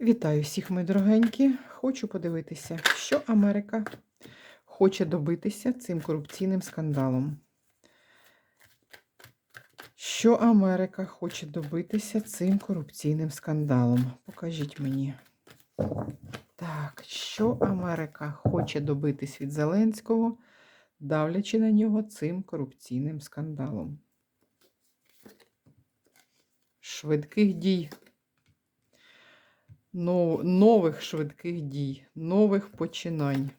Вітаю всіх, мої дорогенькі. Хочу подивитися, що Америка хоче добитися цим корупційним скандалом. Що Америка хоче добитися цим корупційним скандалом? Покажіть мені. Так, що Америка хоче добитись від Зеленського, давлячи на нього цим корупційним скандалом? Швидких дій. Но- нових швидких дій, нових починань.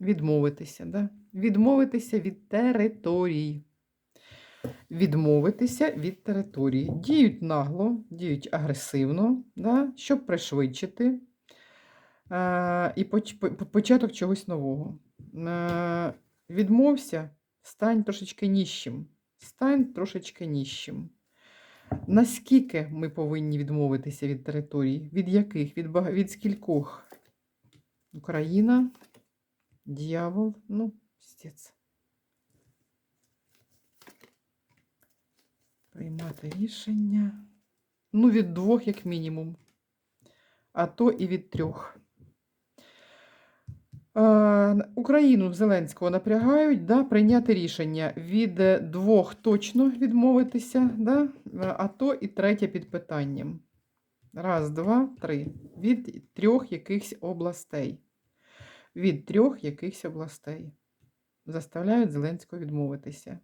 Відмовитися, да? Відмовитися від територій. Відмовитися від території. Діють нагло, діють агресивно, да? щоб пришвидшити е, і поч- по- початок чогось нового. Е, відмовся, стань трошечки ніщим. Стань трошечки ніщим. Наскільки ми повинні відмовитися від територій? Від яких? Від, бага... від скількох? Україна, дьявол, ну, стець. Приймати рішення. Ну, від двох, як мінімум. А то і від трьох. Україну Зеленського напрягають да, прийняти рішення від е, двох точно відмовитися, да, е, а то і третє під питанням. Раз, два, три. Від трьох якихось областей. Від трьох якихось областей. Заставляють Зеленського відмовитися.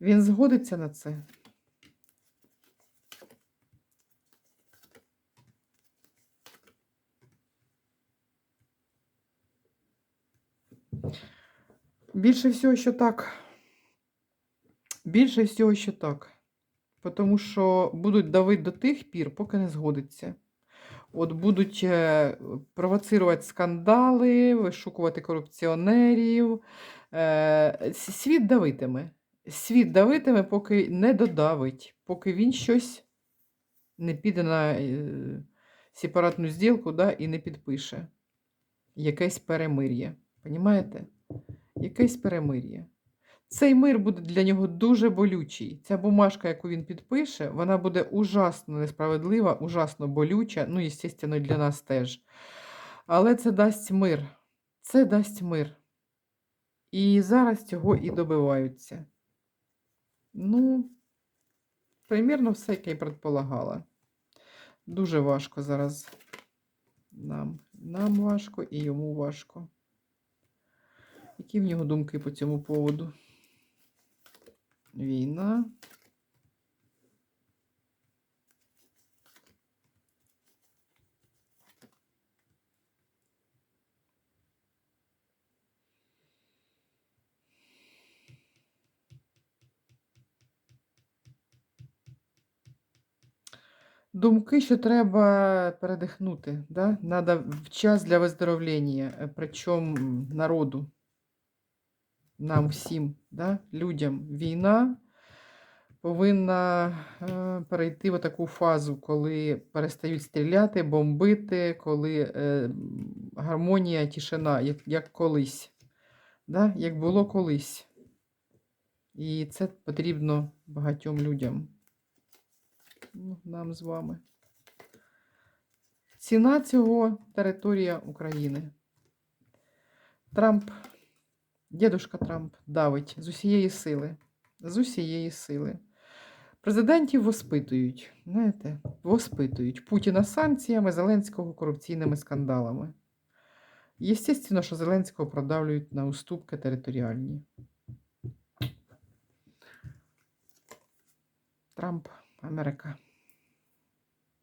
Він згодиться на це. Більше всього, що так. Більше всього, що так. Тому що будуть давити до тих пір, поки не згодиться. От будуть е, провоцирувати скандали, вишукувати корупціонерів. Е, Світ давитиме. Світ давитиме, поки не додавить, поки він щось не піде на е, сепаратну зділку да, і не підпише. Якесь перемир'я. Понімаєте? Якесь перемир'я. Цей мир буде для нього дуже болючий. Ця бумажка, яку він підпише, вона буде ужасно несправедлива, ужасно болюча, ну, і, звісно, для нас теж. Але це дасть мир. Це дасть мир. І зараз цього і добиваються. Ну, примірно все, як я предполагала. Дуже важко зараз. Нам, нам важко і йому важко. Які в нього думки по цьому поводу? Війна. Думки, що треба передихнути, да? Надо в час для виздоровлення, е, причому народу, нам всім, да? людям. Війна повинна е, перейти в таку фазу, коли перестають стріляти, бомбити, коли е, гармонія, тишина, як, як колись, да? як було колись. І це потрібно багатьом людям. Ну, нам з вами. Ціна цього територія України. Трамп, дідушка Трамп давить з усієї сили. З усієї сили. Президентів воспитують, знаєте, воспитують Путіна санкціями, Зеленського корупційними скандалами. Єстественно, що Зеленського продавлюють на уступки територіальні. Трамп, Америка.